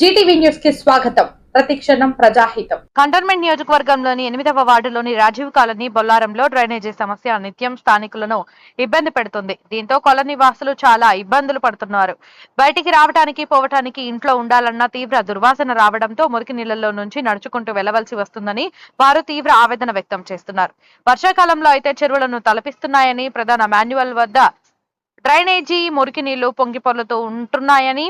Zee TV న్యూస్కి స్వాగతం. ప్రతిక్షణం ప్రజాహితం. కంటోన్మెంట్ నియోజకవర్గంలోని ఎనిమిదవ వార్డులోని రాజీవ్ కాలనీ బొల్లారంలో డ్రైనేజీ సమస్య నిత్యం స్థానికులను ఇబ్బంది పెడుతుంది. దీంతో కాలనీ వాసులు చాలా ఇబ్బందులు పడుతున్నారు. బయటికి రావడానికి పోవటానికి ఇంట్లో ఉండాలన్న తీవ్ర దుర్వాసన రావడంతో మురికి నీళ్ళలో నుంచి నడుచుకుంటూ వెళ్ళవలసి వస్తుందని వారు తీవ్ర ఆవేదన వ్యక్తం చేస్తున్నారు. వర్షాకాలంలో అయితే చెరువులను తలపిస్తున్నాయని ప్రధాన మాన్యువల్ వద్ద డ్రైనేజీ మురికి నీళ్ళు పొంగిపొర్లుతూ ఉంటున్నాయని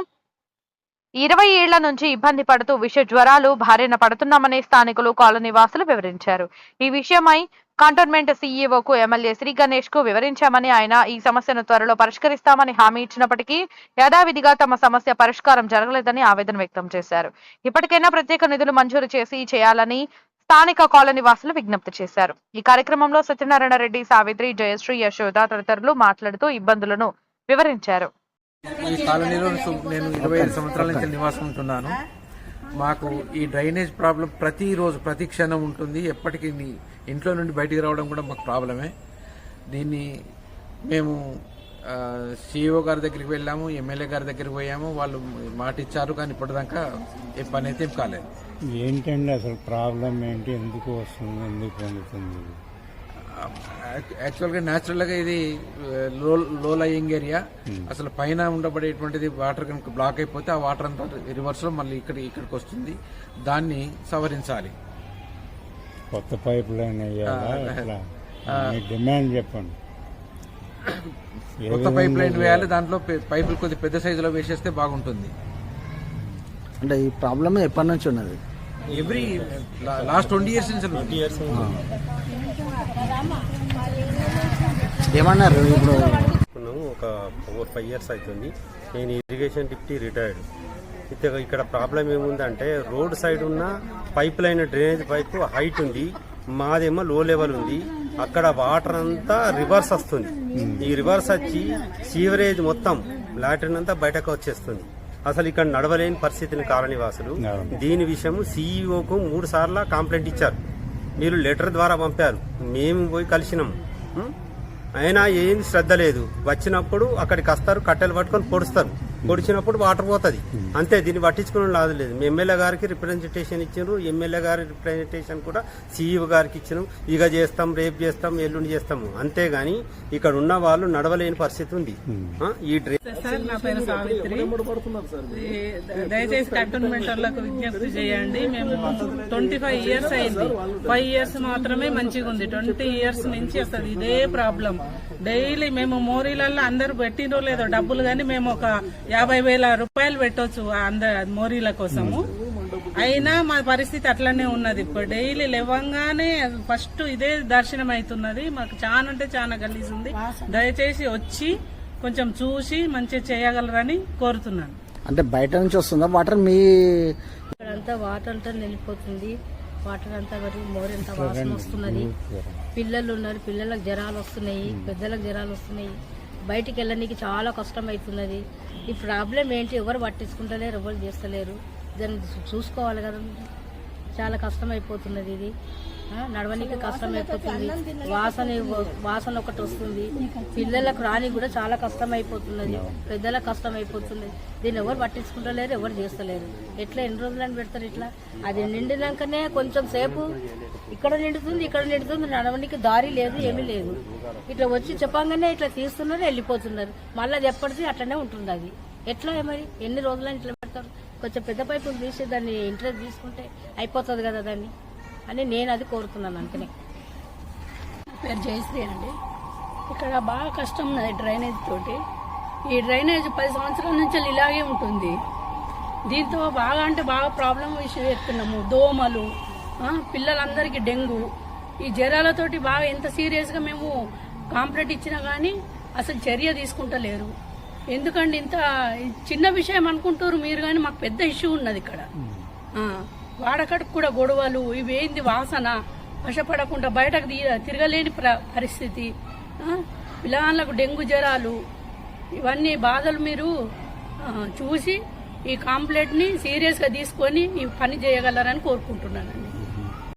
ఇరవై ఏళ్ళ నుంచి ఇబ్బంది పడుతూ విష జ్వరాలు భారీన పడుతున్నామని స్థానికులు కాలనీ వాసులు వివరించారు. ఈ విషయమై కంటోన్మెంట్ సీఈఓకు ఎమ్మెల్యే శ్రీ గణేష్కు వివరించామని ఆయన ఈ సమస్యను త్వరలో పరిష్కరిస్తామని హామీ ఇచ్చినప్పటికీ యథావిధిగా తమ సమస్య పరిష్కారం జరగలేదని ఆవేదన వ్యక్తం చేశారు. ఇప్పటికైనా ప్రత్యేక నిధులు మంజూరు చేసి చేయాలని స్థానిక కాలనీ వాసులు విజ్ఞప్తి చేశారు. ఈ కార్యక్రమంలో సత్యనారాయణ రెడ్డి సావిత్రి జయశ్రీ యశోద తదితరులు మాట్లాడుతూ ఇబ్బందులను వివరించారు. ఈ కాలనీలో నేను ఇరవై ఐదు సంవత్సరాల నుంచి నివాసం ఉంటున్నాను మాకు ఈ డ్రైనేజ్ ప్రాబ్లం ప్రతిరోజు ప్రతి క్షణం ఉంటుంది. ఎప్పటికీ ఇంట్లో నుండి బయటికి రావడం కూడా మాకు ప్రాబ్లమే. దీన్ని మేము సిఇఓ గారి దగ్గరికి వెళ్ళాము ఎమ్మెల్యే గారి దగ్గరికి పోయాము. వాళ్ళు మాట ఇచ్చారు కానీ ఇప్పటిదాకా ఏ పని అయితే కాలేదు. ఏంటండి అసలు ప్రాబ్లం ఏంటి? ఎందుకు వస్తుంది? ఎందుకు పొందుతుంది యాక్చువల్గా న్యాచురల్గా ఇది లో లో లయింగ్ ఏరియా. అసలు పైన ఉండబడేటువంటిది వాటర్ కనుక బ్లాక్ అయిపోతే ఆ వాటర్ అంతా రివర్స్లో మళ్ళీ ఇక్కడ ఇక్కడికి వస్తుంది. దాన్ని సవరించాలి. కొత్త పైప్ లైన్ డిమాండ్ చెప్పండి. కొత్త పైప్ లైన్ వేయాలి? దాంట్లో పైపులు కొద్ది పెద్ద సైజులో వేసేస్తే బాగుంటుంది. అంటే ఈ ప్రాబ్లమ్ ఎప్పటి నుంచి ఉన్నది? ఎవ్రీ లాస్ట్ ట్వంటీ ఇయర్స్ నుంచి ఉంది. ఏమన్నారు ఇప్పుడు? ఒక ఫోర్ ఫైవ్ ఇయర్స్ అవుతుంది. నేను ఇరిగేషన్ డిప్టీ రిటైర్డ్. అయితే ఇక్కడ ప్రాబ్లం ఏముందంటే రోడ్ సైడ్ ఉన్న pipe line drainage pipe height ఉంది. మాదేమో లో లెవెల్ ఉంది. అక్కడ వాటర్ అంతా రివర్స్ వస్తుంది. ఈ రివర్స్ వచ్చి సీవరేజ్ మొత్తం లాట్రిన్ అంతా బయటకు వచ్చేస్తుంది. అసలు ఇక్కడ నడవలేని పరిస్థితిని కాలనీవాసులు. దీని విషయం సీఈఓకు మూడు సార్లు కంప్లైంట్ ఇచ్చారు. మీరు లెటర్ ద్వారా పంపారు. మేము పోయి కలిసినాం? అయినా ఏం శ్రద్ధ లేదు. వచ్చినప్పుడు అక్కడికి వస్తారు కట్టెలు పట్టుకొని పొడుస్తారు. పొడిచినప్పుడు వాటర్ పోతుంది. అంతే దీన్ని పట్టించుకుని లాదు లేదు. ఎమ్మెల్యే గారికి రిప్రజెంటేషన్ ఇచ్చారు ఎమ్మెల్యే గారి రిప్రజెంటేషన్ కూడా సీఈఓ గారికి ఇచ్చినాం ఇక చేస్తాం రేపు చేస్తాం ఎల్లుండి చేస్తాము. అంతేగాని ఇక్కడ ఉన్న వాళ్ళు నడవలేని పరిస్థితి ఉంది. ఆ, ఈ డ్రై సార్ నా పేరు సావిత్రి. ఈ దయచేసి విజ్ఞప్తి చేయండి. మేము ట్వంటీ ఫైవ్ ఇయర్స్ అయింది. ఫైవ్ ఇయర్స్ మాత్రమే మంచిగా ఉంది. ట్వంటీ ఇయర్స్ నుంచి అసలు ఇదే ప్రాబ్లం డైలీ మేము మోరీలలో అందరూ పెట్టినో లేదో డబ్బులు కానీ మేము ఒక యాభై వేల రూపాయలు పెట్టొచ్చు అందరు మోరీల కోసము. అయినా మా పరిస్థితి అట్లనే ఉన్నది. ఇప్పుడు డైలీ లేవంగానే ఫస్ట్ ఇదే దర్శనం అవుతున్నది మాకు చాలా అంటే చాలా గలీజ్ ఉంది. దయచేసి వచ్చి కొంచెం చూసి మంచిగా చేయగలరని కోరుతున్నాను. అంటే బయట నుంచి వస్తుందా వాటర్? మీ ఇక్కడంతా వాటర్ అంతా నిలిపోతుంది వాటర్ అంతా మరి మోరంతా వాసన వస్తున్నది. పిల్లలు ఉన్నారు. పిల్లలకు జ్వరాలు వస్తున్నాయి. పెద్దలకు జ్వరాలు వస్తున్నాయి. బయటికి వెళ్ళడానికి చాలా కష్టం అవుతున్నది ఈ ప్రాబ్లం ఏంటి? ఎవరు పట్టించుకుంటలేరు ఎవరు చేస్తలేరు. దాన్ని చూసుకోవాలి కదా చాలా కష్టం అయిపోతున్నది ఇది. నడవనికి కష్టం అయిపోతుంది వాసన వాసన ఒకటి వస్తుంది. పిల్లలకు రాని కూడా చాలా కష్టం అయిపోతున్నది పెద్దలకు కష్టం అయిపోతుంది దీన్ని ఎవరు పట్టించుకుంటలేరు ఎవరు చేస్తలేరు. ఎట్లా ఎన్ని రోజులని పెడతారు ఇట్లా? అది నిండినాకనే కొంచెం సేపు ఇక్కడ నిండుతుంది ఇక్కడ నిండుతుంది. నడవనికి దారి లేదు ఏమీ లేదు. ఇట్లా వచ్చి చెప్పంగానే ఇట్లా తీస్తున్నారు వెళ్ళిపోతున్నారు. మళ్ళీ అది ఎప్పటిది అట్లనే ఉంటుంది అది. ఎట్లా మరి? ఎన్ని రోజులని ఇట్లా పెడతారు? కొంచెం పెద్ద పైపులు తీసి దాన్ని ఇంట్రెస్ట్ తీసుకుంటే అయిపోతుంది కదా దాన్ని. అని నేను అది కోరుతున్నాను అంతనే. పేరు జయశ్రీ అండి. ఇక్కడ బాగా కష్టం ఉన్నది డ్రైనేజ్ తోటి. ఈ డ్రైనేజ్ పది సంవత్సరాల నుంచి ఇలాగే ఉంటుంది. దీంతో బాగా అంటే బాగా ప్రాబ్లం విషయం ఎత్తున్నాము దోమలు పిల్లలందరికీ డెంగ్యూ. ఈ జ్వరాలతోటి బాగా ఎంత సీరియస్గా మేము కాంప్లైంట్ ఇచ్చినా కానీ అసలు చర్య తీసుకుంటలేరు. ఎందుకండి ఇంత చిన్న విషయం అనుకుంటారు మీరు కానీ మాకు పెద్ద ఇష్యూ ఉన్నది ఇక్కడ. ఆ, వాడకడుకు కూడా గొడవలు ఇవేంది వాసన వశపడకుండా బయటకు తీ- తిరగలేని ప్ర- పరిస్థితి. పిల్లలకు పిల్లగాళ్ళకు డెంగ్యూ జ్వరాలు ఇవన్నీ బాధలు మీరు చూసి ఈ కాంప్లైంట్ని సీరియస్గా తీసుకొని ఈ పని చేయగలరని కోరుకుంటున్నానండి.